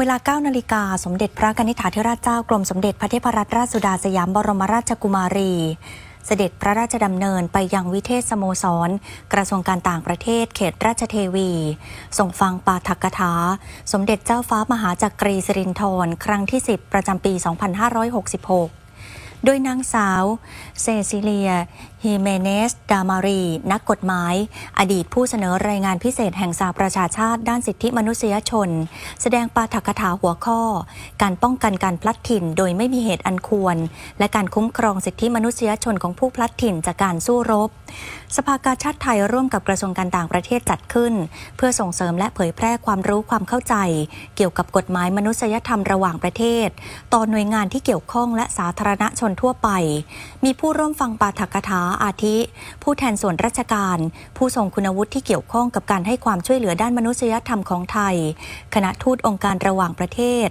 เวลา 9 นาฬิกา สมเด็จพระกนิษฐาธิราชเจ้ากรมสมเด็จพระเทพรัตนราชสุดาสยามบรมราชกุมารี เสด็จพระราชดำเนินไปยังวิเทศสโมสร กระทรวงการต่างประเทศ เขตราชเทวีส่งฟังปาฐกถา สมเด็จเจ้าฟ้ามหาจักรีสิรินธรครั้งที่ 10 ประจำปี 2566 โดยนางสาว เซซิเลีย ฮิเมเนส ดามารี นักกฎหมาย อดีตผู้เสนอรายงานพิเศษแห่งสหประชาชาติด้านสิทธิมนุษยชน แสดงปาฐกถาหัวข้อ การป้องกันการพลัดถิ่นโดยไม่มีเหตุอันควร และการคุ้มครองสิทธิมนุษยชนของผู้พลัดถิ่นจากการสู้รบ สภากาชาติไทยร่วมกับกระทรวงการต่างประเทศจัดขึ้น เพื่อส่งเสริมและเผยแพร่ความรู้ความเข้าใจ เกี่ยวกับกฎหมายมนุษยธรรมระหว่างประเทศ ต่อหน่วยงานที่เกี่ยวข้องและสาธารณชนทั่วไป มีผู้ร่วมฟังปาฐกถาอาทิ ผู้แทนส่วนราชการ ผู้ทรงคุณวุฒิที่เกี่ยวข้องกับการให้ความช่วยเหลือด้านมนุษยธรรมของไทย คณะทูตองค์การระหว่างประเทศ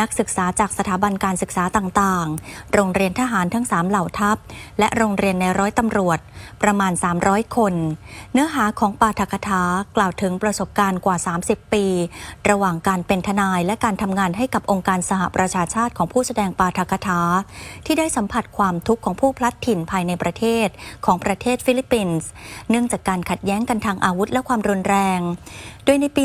นักศึกษาจากสถาบันการศึกษาต่างๆ โรงเรียนทหารทั้ง 3 เหล่าทัพ และโรงเรียนในร้อยตำรวจ ประมาณ 300 คน เนื้อหาของปาฐกถากล่าวถึงประสบการณ์กว่า 30 ปี ระหว่างการเป็นทนายและการทำงานให้กับองค์การสหประชาชาติของผู้แสดงปาฐกถา ที่ได้สัมผัสความทุกข์ของผู้พลัดถิ่นภายในประเทศของประเทศฟิลิปปินส์ เนื่องจากการขัดแย้งกันทางอาวุธและความรุนแรง โดยในปี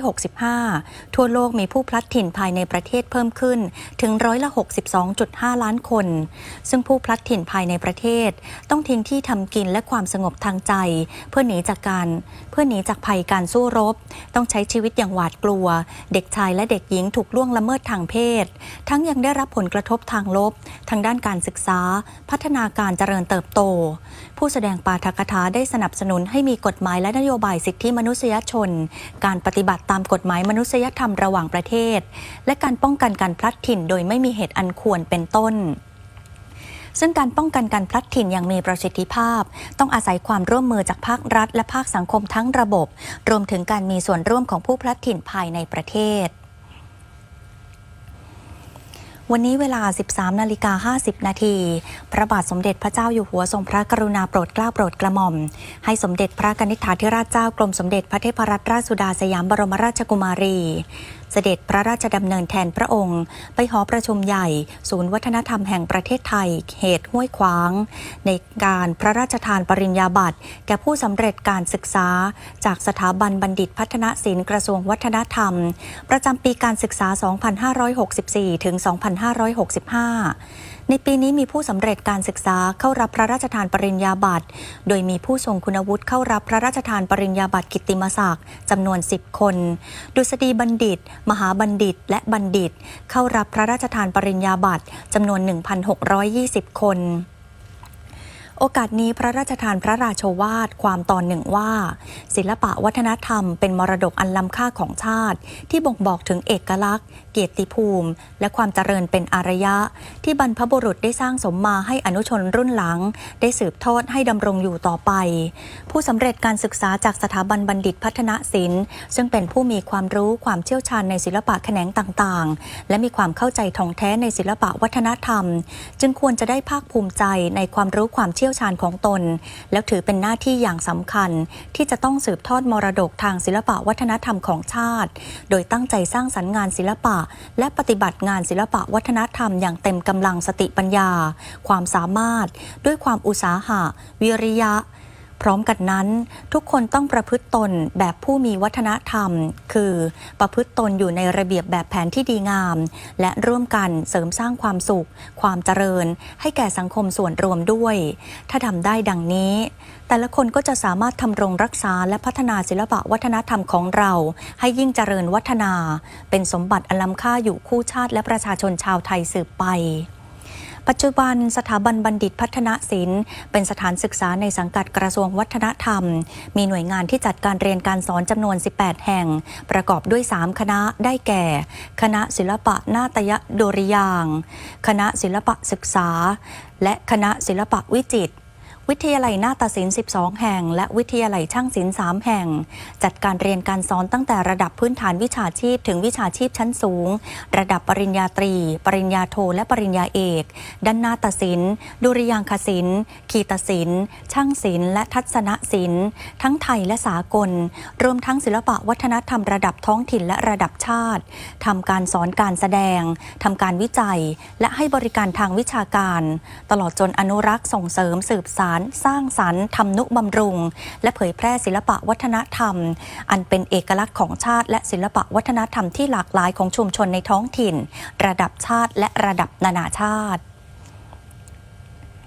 2565 ทั่วโลกมีผู้พลัดถิ่นภายในประเทศเพิ่มขึ้นถึงร้อยละ 62.5 ล้านคน ซึ่งผู้พลัดถิ่นภายในประเทศ ต้องทิ้งที่ทำกินและความสงบทางใจ เพื่อหนีจากการเพื่อหนีจากภัยการสู้รบ ต้องใช้ชีวิตอย่างหวาดกลัว เด็กชายและเด็กหญิงถูกล่วงละเมิดทางเพศ ทั้งยังได้รับผลกระทบทางลบ ทางด้านการศึกษา พัฒนาการเจริญเติบโต ผู้แสดงปาฐกถาได้สนับสนุนให้มีกฎหมายและนโยบายสิทธิมนุษยชนการปฏิบัติตามกฎหมายมนุษยธรรมระหว่างประเทศ และการป้องกันการพลัดถิ่นโดยไม่มีเหตุอันควรเป็นต้นซึ่งการป้องกันการพลัดถิ่นอย่างมีประสิทธิภาพ ต้องอาศัยความร่วมมือจากภาครัฐ และภาคสังคมทั้งระบบ รวมถึงการมีส่วนร่วมของผู้พลัดถิ่นภายในประเทศ วันนี้เวลา 13 นาฬิกา 50 นาที พระบาทสมเด็จพระเจ้าอยู่หัวทรงพระกรุณาโปรดเกล้าโปรดกระหม่อม ให้สมเด็จพระกนิษฐาธิราชเจ้ากรมสมเด็จพระเทพรัตนราชสุดาสยามบรมราชกุมารีเสด็จพระราชดำเนินแทนพระองค์ ไปหอประชุมใหญ่ ศูนย์วัฒนธรรมแห่งประเทศไทยเขตห้วยขวาง ในการพระราชทานปริญญาบัตร แก่ผู้สำเร็จการศึกษา จากสถาบันบัณฑิตพัฒนศิลป์กระทรวงวัฒนธรรม ประจำปีการศึกษา 2564 ถึง 2565ในปีนี้มีผู้สำเร็จการศึกษาเข้ารับพระราชทานปริญญาบัตร โดยมีผู้ทรงคุณวุฒิเข้ารับพระราชทานปริญญาบัตรกิตติมศักดิ์จำนวน 10 คน ดุษฎีบัณฑิต มหาบัณฑิตและบัณฑิต เข้ารับพระราชทานปริญญาบัตรจำนวน 1,620 คน โอกาสนี้พระราชทานพระราโชวาทความตอนหนึ่งว่า ศิลปะวัฒนธรรมเป็นมรดกอันล้ำค่าของชาติ ที่บ่งบอกถึงเอกลักษณ์ เกียรติภูมิ และความเจริญเป็นอารยะ ที่บรรพบุรุษได้สร้างสมมาให้อนุชนรุ่นหลัง ได้สืบทอดให้ดำรงอยู่ต่อไป ผู้สำเร็จการศึกษาจากสถาบันบัณฑิตพัฒนศิลป์ ซึ่งเป็นผู้มีความรู้ความเชี่ยวชาญในศิลปะแขนงต่างๆ และมีความเข้าใจท่องแท้ในศิลปะวัฒนธรรม จึงควรจะได้ภาคภูมิใจในความรู้ความเชี่ยวชาญของตน แล้วถือเป็นหน้าที่อย่างสำคัญ ที่จะต้องสืบทอดมรดกทางศิลปะวัฒนธรรมของชาติ โดยตั้งใจสร้างสรรค์งานศิลปะ และปฏิบัติงานศิลปะวัฒนธรรมอย่างเต็มกำลังสติปัญญา ความสามารถ ด้วยความอุตสาหะ วิริยะ พร้อมกันนั้น ทุกคนต้องประพฤติตนแบบผู้มีวัฒนธรรม คือประพฤติตนอยู่ในระเบียบแบบแผนที่ดีงาม และร่วมกันเสริมสร้างความสุข ความเจริญ ให้แก่สังคมส่วนรวมด้วย ถ้าทำได้ดังนี้ แต่ละคนก็จะสามารถทำรงรักษาและพัฒนาศิลปะวัฒนธรรมของเรา ให้ยิ่งเจริญวัฒนา เป็นสมบัติอันล้ำค่าอยู่คู่ชาติและประชาชนชาวไทยสืบไป ปัจจุบันสถาบันบัณฑิตพัฒนศิลป์เป็นสถานศึกษาในสังกัดกระทรวงวัฒนธรรม มีหน่วยงานที่จัดการเรียนการสอนจำนวน 18 แห่ง ประกอบด้วย 3 คณะได้แก่ คณะศิลปะนาตยดุริยางค์คณะศิลปะศึกษา และคณะศิลปะวิจิตร วิทยาลัยนาฏศิลป์12 แห่ง และวิทยาลัยช่างศิลป์3แห่ง จัดการเรียนการสอนตั้งแต่ระดับพื้นฐานวิชาชีพ ถึงวิชาชีพชั้นสูง ระดับปริญญาตรี ปริญญาโท และปริญญาเอก ด้านนาฏศิลป์ดุริยางคศิลป์คีตศิลป์ ช่างศิลป์และทัศนศิลป์ ทั้งไทยและสากล รวมทั้งศิลปะวัฒนธรรมระดับท้องถิ่นและระดับชาติทำการสอนการแสดงทำการวิจัย และให้บริการทางวิชาการ ตลอดจนอนุรักษ์ส่งเสริมสืบสารสร้างสรรค์ทำนุบำรุง และเผยแพร่ศิลปะวัฒนธรรม อันเป็นเอกลักษณ์ของชาติ และศิลปะวัฒนธรรมที่หลากหลายของชุมชนในท้องถิ่น ระดับชาติและระดับนานาชาติ